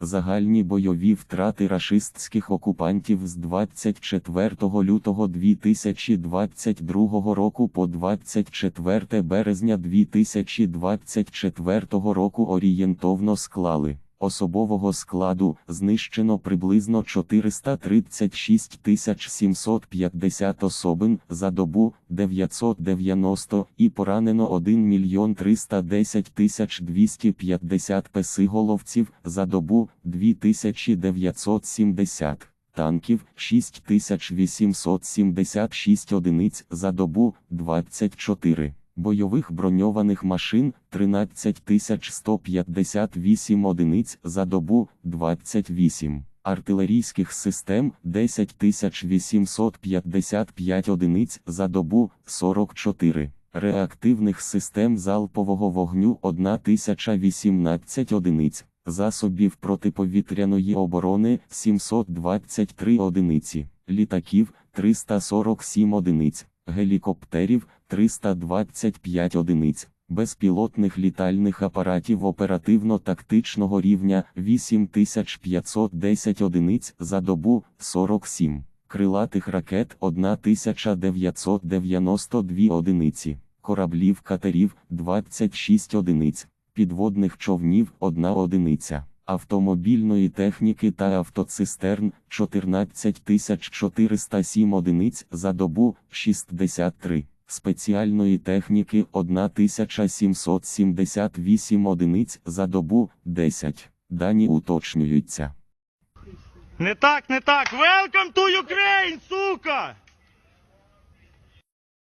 Загальні бойові втрати рашистських окупантів з 24 лютого 2022 року по 24 березня 2024 року орієнтовно склали. Особового складу знищено приблизно 436 750 особин за добу 990 і поранено 1 мільйон 310 250 песиголовців за добу 2970 танків 6876 одиниць за добу 24 бойових броньованих машин 13158 одиниць за добу 28, артилерійських систем 10855 одиниць за добу 44, реактивних систем залпового вогню 1018 одиниць, засобів протиповітряної оборони 723 одиниці, літаків 347 одиниць, гелікоптерів 325 одиниць, безпілотних літальних апаратів оперативно-тактичного рівня 8510 одиниць за добу 47, крилатих ракет 1992 одиниці, кораблів катерів 26 одиниць, підводних човнів 1 одиниця. Автомобільної техніки та автоцистерн 14407 одиниць за добу 63, спеціальної техніки 1778 одиниць за добу 10. Дані уточнюються. Не так, не так. Welcome to Ukraine, сука!